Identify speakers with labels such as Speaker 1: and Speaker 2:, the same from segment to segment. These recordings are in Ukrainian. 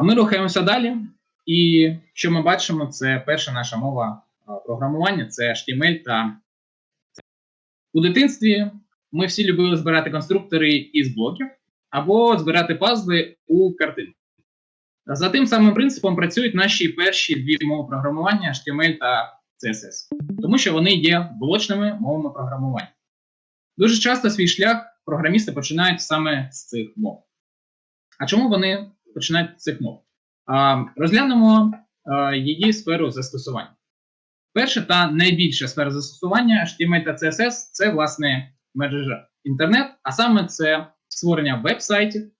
Speaker 1: А ми рухаємося далі. І що ми бачимо, це перша наша мова програмування це HTML та у дитинстві ми всі любили збирати конструктори із блоків або збирати пазли у картинку. За тим самим принципом працюють наші перші дві мови програмування HTML та CSS, тому що вони є блочними мовами програмування. Дуже часто свій шлях програмісти починають саме з цих мов. А чому вони починають з цих мов? Розглянемо її сферу застосування. Перша та найбільша сфера застосування HTML та CSS це, власне, мережа інтернет, а саме це створення веб-сайтів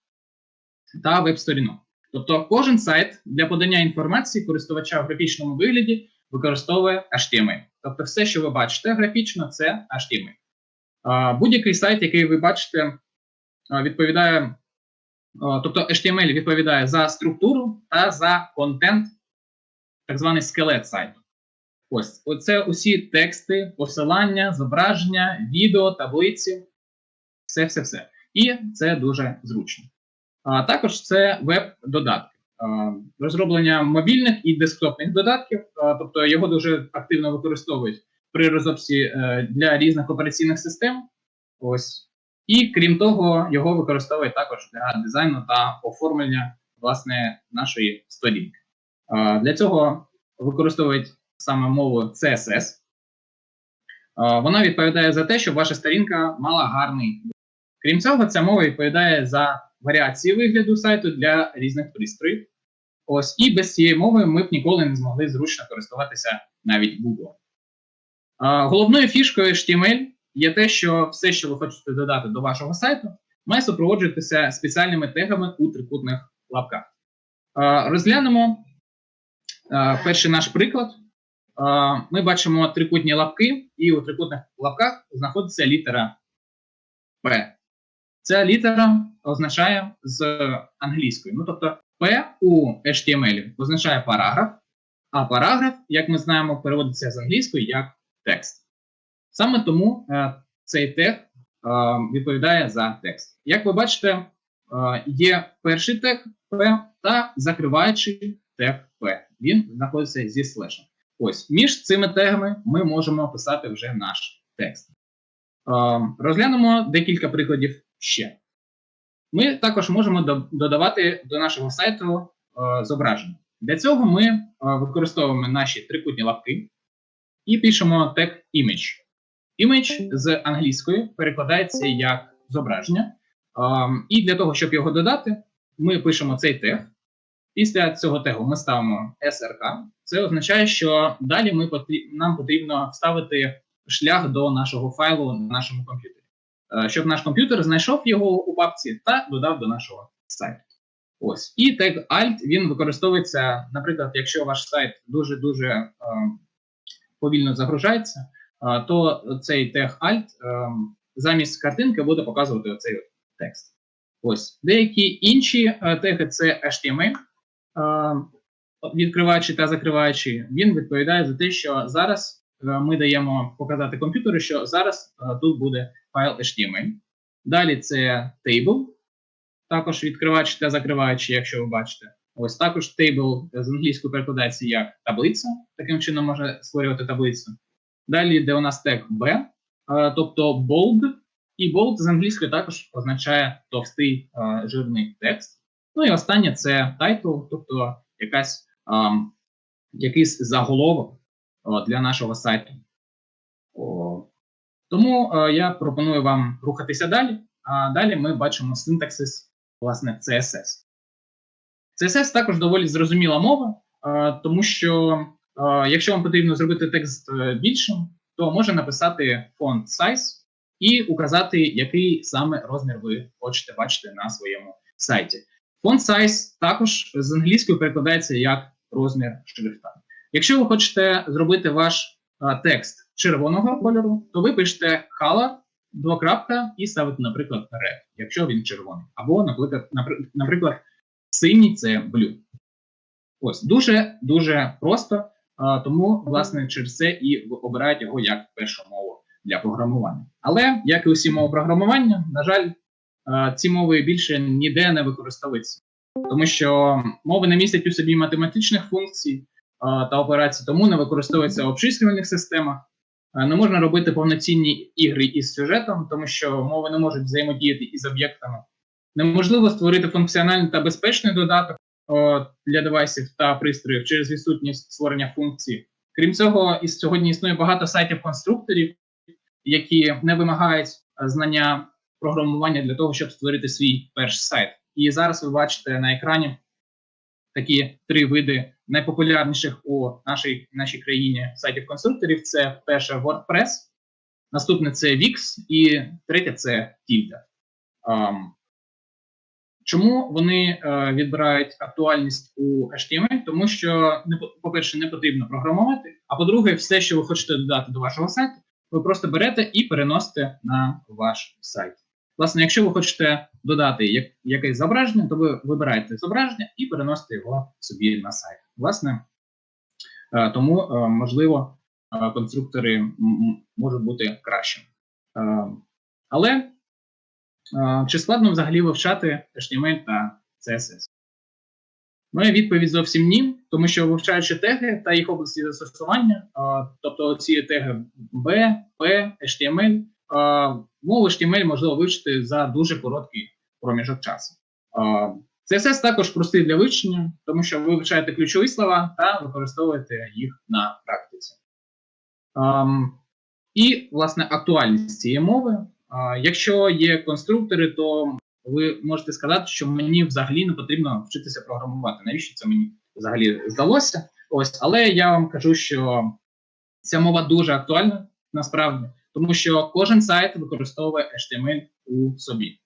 Speaker 1: та веб-сторінок. Тобто кожен сайт для подання інформації користувача в графічному вигляді використовує HTML. Тобто все, що ви бачите графічно, це HTML. Будь-який сайт, який ви бачите, відповідає, тобто HTML відповідає за структуру та за контент, так званий скелет сайту. Ось, оце усі тексти, посилання, зображення, відео, таблиці, все-все-все. І це дуже зручно. А також це веб-додатки. Розроблення мобільних і десктопних додатків, тобто його дуже активно використовують при розробці е, для різних операційних систем. Ось. І крім того, його використовують також для дизайну та оформлення власне нашої сторінки. Для цього використовують саме мову CSS. Вона відповідає за те, щоб ваша сторінка мала гарний. Крім цього, ця мова відповідає за варіації вигляду сайту для різних пристроїв. Ось і без цієї мови ми б ніколи не змогли зручно користуватися навіть Google. Головною фішкою HTML є те, що все, що ви хочете додати до вашого сайту, має супроводжуватися спеціальними тегами у трикутних лапках. Розглянемо перший наш приклад. Ми бачимо трикутні лапки, і у трикутних лапках знаходиться літера P. Ця літера означає з англійської. Ну, тобто P у HTML означає параграф, а параграф, як ми знаємо, переводиться з англійської як текст. Саме тому е, цей тег е, відповідає за текст. Як ви бачите, е, є перший тег P та закриваючий тег P. Він знаходиться зі слешем. Ось між цими тегами ми можемо писати вже наш текст. Розглянемо декілька прикладів ще. Ми також можемо додавати до нашого сайту зображення. Для цього ми використовуємо наші трикутні лапки і пишемо тег image. Image з англійської перекладається як зображення. Е, і для того, щоб його додати, ми пишемо цей тег. Після цього тегу ми ставимо SRK. Це означає, що далі ми потрі- нам потрібно вставити шлях до нашого файлу на нашому комп'ютері щоб наш комп'ютер знайшов його у папці та додав до нашого сайту. Ось. І тег Alt він використовується, наприклад, якщо ваш сайт дуже-дуже е, повільно загружається, то цей тег Alt е, замість картинки буде показувати оцей текст. Ось. Деякі інші е, теги це HTML, е, відкриваючи та закриваючи, він відповідає за те, що зараз ми даємо показати комп'ютеру, що зараз тут буде файл HTML. Далі це table, також відкриваючи та закриваючи, якщо ви бачите. Ось також table з англійської перекладається як таблиця, таким чином може створювати таблицю. Далі, де у нас тег B, е, тобто bold, і bold з англійської також означає товстий е, жирний текст. Ну і останнє це title, тобто якась, ем, якийсь заголовок для нашого сайту. Тому е, я пропоную вам рухатися далі. А далі ми бачимо синтаксис власне CSS. CSS також доволі зрозуміла мова, е, тому що е, якщо вам потрібно зробити текст е, більшим, то може написати font size і указати, який саме розмір ви хочете бачити на своєму сайті. Font size також з англійської перекладається як розмір шрифта. Якщо ви хочете зробити ваш е, текст червоного кольору, то ви пишете color, двокрапка і ставите, наприклад, red, якщо він червоний. Або, наприклад, напри- наприклад, синій це blue. Ось дуже дуже просто. Тому, власне, через це і обирають його як першу мову для програмування. Але, як і усі мови програмування, на жаль, ці мови більше ніде не використовуються. тому що мови не містять у собі математичних функцій та операцій, тому не використовуються в обчислювальних системах. Не можна робити повноцінні ігри із сюжетом, тому що мови не можуть взаємодіяти із об'єктами. Неможливо створити функціональний та безпечний додаток для девайсів та пристроїв через відсутність створення функцій. Крім цього, і сьогодні існує багато сайтів-конструкторів, які не вимагають е, знання програмування для того, щоб створити свій перший сайт. І зараз ви бачите на екрані такі три види найпопулярніших у нашій, нашій країні сайтів-конструкторів. Це перше WordPress, наступне це Wix і третє це Tilda. Чому вони е, відбирають актуальність у HTML? Тому що, не по- по-перше, не потрібно програмувати, а по-друге, все, що ви хочете додати до вашого сайту, ви просто берете і переносите на ваш сайт. Власне, якщо ви хочете додати як, якесь зображення, то ви вибираєте зображення і переносите його собі на сайт. Власне, е, тому, е, можливо, е, конструктори можуть бути кращими. Е, але чи складно взагалі вивчати HTML та CSS? Моя відповідь зовсім ні, тому що вивчаючи теги та їх області застосування, тобто ці теги B, P, HTML, мову HTML можливо вивчити за дуже короткий проміжок часу. CSS також простий для вивчення, тому що ви вивчаєте ключові слова та використовуєте їх на практиці. І, власне, актуальність цієї мови. Якщо є конструктори, то ви можете сказати, що мені взагалі не потрібно вчитися програмувати. Навіщо це мені взагалі здалося? Ось, але я вам кажу, що ця мова дуже актуальна насправді, тому що кожен сайт використовує HTML у собі.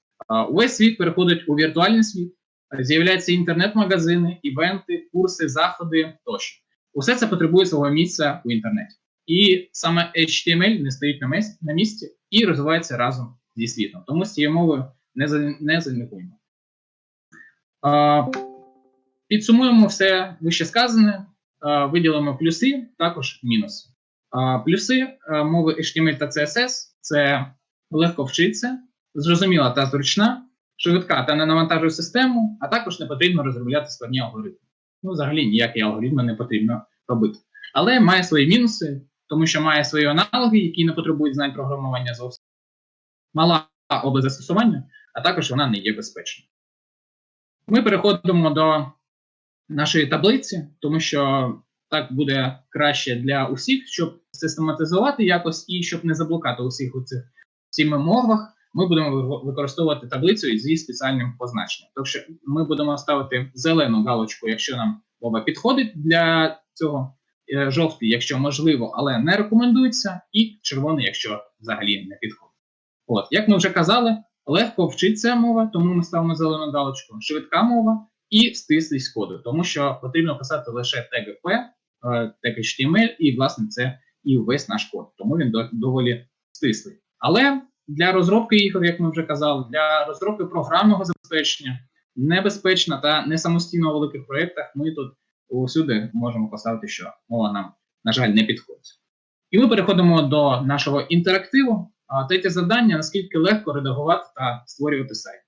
Speaker 1: Увесь світ переходить у віртуальний світ, з'являються інтернет-магазини, івенти, курси, заходи тощо. Усе це потребує свого місця у інтернеті. І саме HTML не стоїть на місці, на місці і розвивається разом зі світом. Тому з цією мовою не, не занікуємо. Підсумуємо все вище сказане, виділимо плюси, також мінуси. Плюси мови HTML та CSS це легко вчиться, зрозуміла та зручна, швидка та не навантажує систему, а також не потрібно розробляти складні алгоритми. Ну, взагалі ніякі алгоритми не потрібно робити. Але має свої мінуси, тому що має свої аналоги, які не потребують знань програмування зовсім. Мала область застосування, а також вона не є безпечною. Ми переходимо до нашої таблиці, тому що так буде краще для усіх, щоб систематизувати якось і щоб не заблукати усіх у цих цими мовах. Ми будемо використовувати таблицю зі спеціальним позначенням. Тобто ми будемо ставити зелену галочку, якщо нам мова підходить для цього, жовтий, якщо можливо, але не рекомендується, і червоний, якщо взагалі не підходить. От, як ми вже казали, легко вчиться мова, тому ми ставимо зелену галочку, швидка мова і стислість коду, тому що потрібно писати лише P, е, HTML, і, власне, це і весь наш код, тому він доволі стислий. Але для розробки ігор, як ми вже казали, для розробки програмного забезпечення, небезпечно та не самостійно у великих проєктах, ми тут усюди можемо поставити, що мова нам, на жаль, не підходить. І ми переходимо до нашого інтерактиву. Третє завдання: наскільки легко редагувати та створювати сайт.